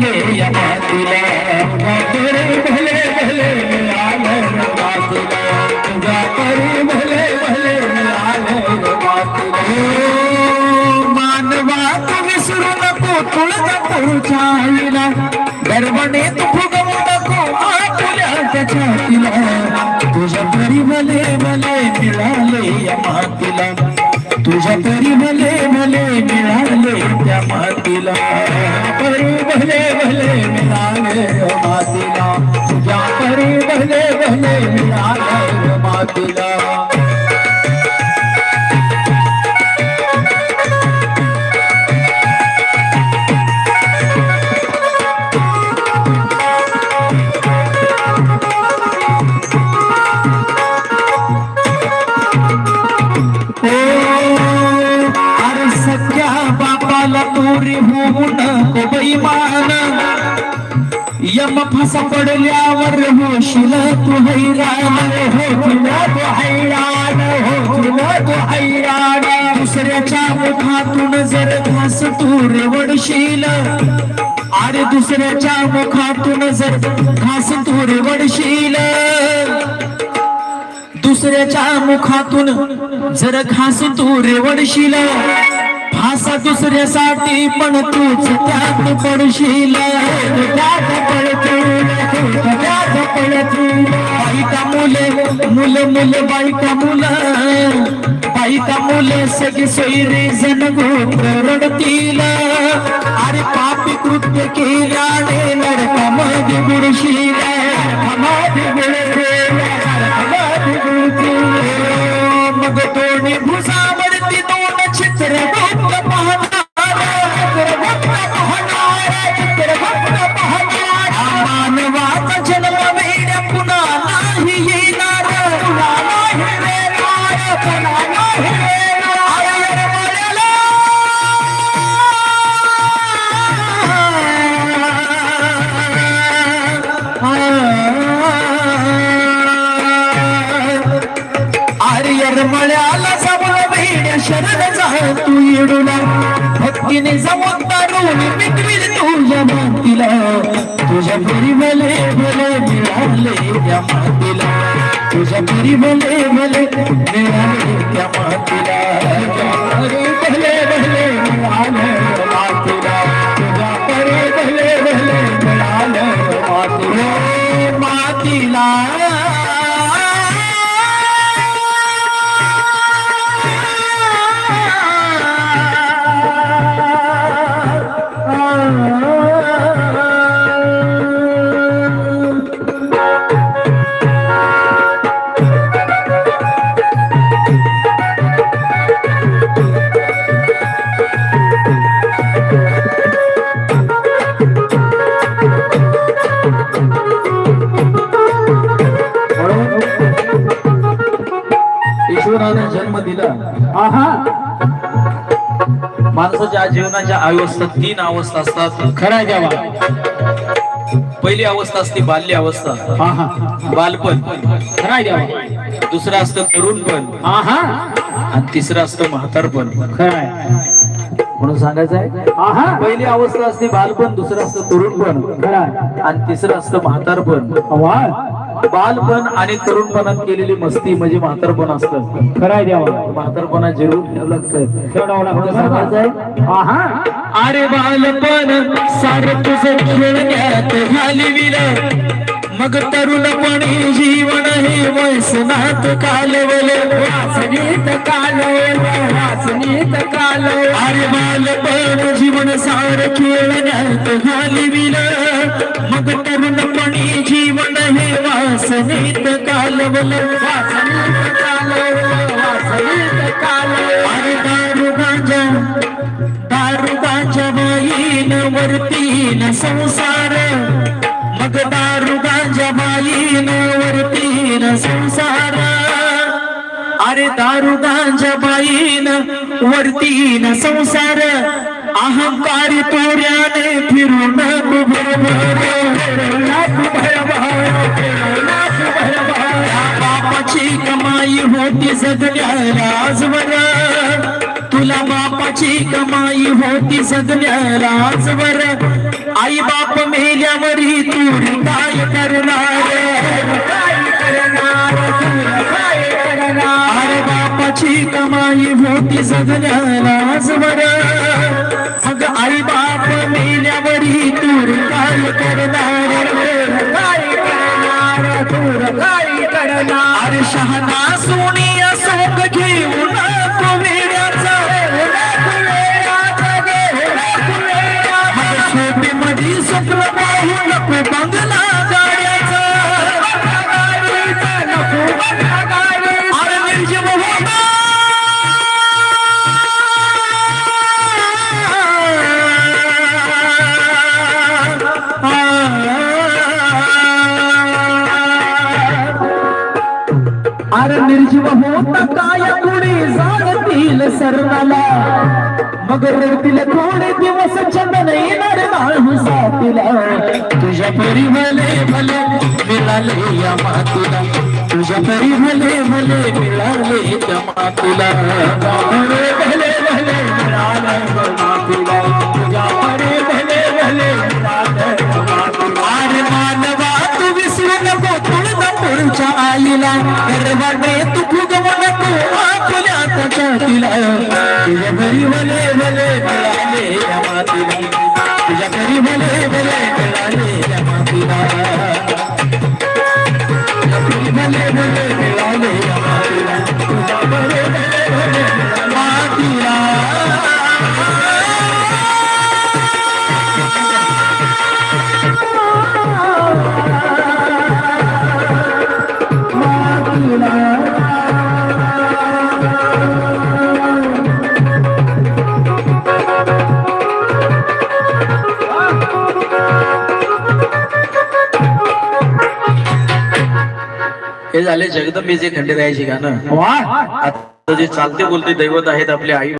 मिळाले या मातीला तुझ्या परी भले भले मिळाले या मातीला तुझ्या परी भले भले मिळाले या मातीला ओ, मानवा तू विसरू नको तुळजापूरच्या आईला गर्वणे तू फुगवू नको आपुल्या त्याच्या तिला तुझ्या परी भले भले मिळाले या मातीला तुझ्या परी भले भले मिळाले त्या मातीला परी भले भले मिळाले पुरी होऊन नको बैमान यम फस पडल्यावर होशील तू हैराण. होशील तू हैराण. होशील तू हैराण. दुसऱ्याच्या मुखातून जर घास तू रेवडशील. अरे दुसऱ्याच्या मुखातून जर घास तू रेवडशील. दुसऱ्याच्या मुखातून जर घास तू रेवडशील. असा दुसऱ्यासाठी पण तूच त्यात पडशील. त्यात पडतो त्यात पडतो बाईका मुले मुलं मुलं बाईका मुलं. बाईका मुले सगळी सोयरे जण गोत्र रडतील. अरे पापी कृत्य केल्याने नरकामध्ये बुडशील. शरण तू येडूला. भक्तीने जमून तारून मिटविल तुझ्या मातीला. तुझ्या परी भले भले मिळाले त्या मातीला. तुझ्या परी भले भले मिळाले त्या मातीला. भले भले ईश्वराने जन्म दिला. आहा. माणसाच्या जीवनाच्या अवस्था तीन अवस्था असतात. खरा द्यावा पहिली अवस्था असते बाल्य अवस्था आहा. बालपण. खरा द्यावा दुसरं असतं तरुणपण. आहा. आणि तिसरं असतं म्हातारपण. खराय म्हणून सांगायचं आहे आहा. पहिली अवस्था असते बालपण दुसरं असतं तरुणपण. खराय आणि तिसरं असतं म्हातारपण. बालपण आणि तरुणपणात केलेली मस्ती म्हणजे म्हातारपण असतं. खराय द्यावा म्हातारपणा आहे आहा. अरे बालपण सार तुझं घालविल मग तरुणपणी जीवन हे वयसनात कालवल. वासनीत कालवल वासनीत कालवल. अरे बालपण जीवन सार खेळण्यात घालविल. मग तरुणपणी जीवन हे वासनीत कालवल. वासनीत कालवल वासनीत कालवल. अरे दारू गांजा दारुगाच्या बाईन वरतीन संसार. अरे दारू गांजा बाईन वरतीन संसार. अहंकार तोऱ्याने फिरून बापाची कमाई होती सगळ्याला आजवर. तुला बापाची कमाई होती सगळ्याला आजवर. आई बाप मेल्यावरही तू काय करणार. माई होती जगण्यालाच बर अग आई बाप मेल्यावरी तूर काय करणार? काय करणार? तूर काय करणार? शहाणा सोनी असोक घेऊन अरे निर्जीव होत काय कुणी जाणतील सर्वाला? मग रडतील थोडे दिवस चंदन येणार बाळू साथीला तुझ्या परी भले भले मिळाले या मातीला. तुझ्या परी भले भले मिळाले या मातीला. भले भले मिळाले या मातीला. माझ्या आईला गर्वाने तू फुगवू नको आपल्या छातीला तुझ्या घरी भले भले मिळाले या मातीला. तुझ्या घरी भले भले मिळाले या मातीला. तुझ्या घरी भले भले मिळाले या मातीला. तुझ्या भले भले भले झाले जगदंबेचे खंडेरायाची गाणं. आता जे चालते बोलते दैवत आहेत आपले आई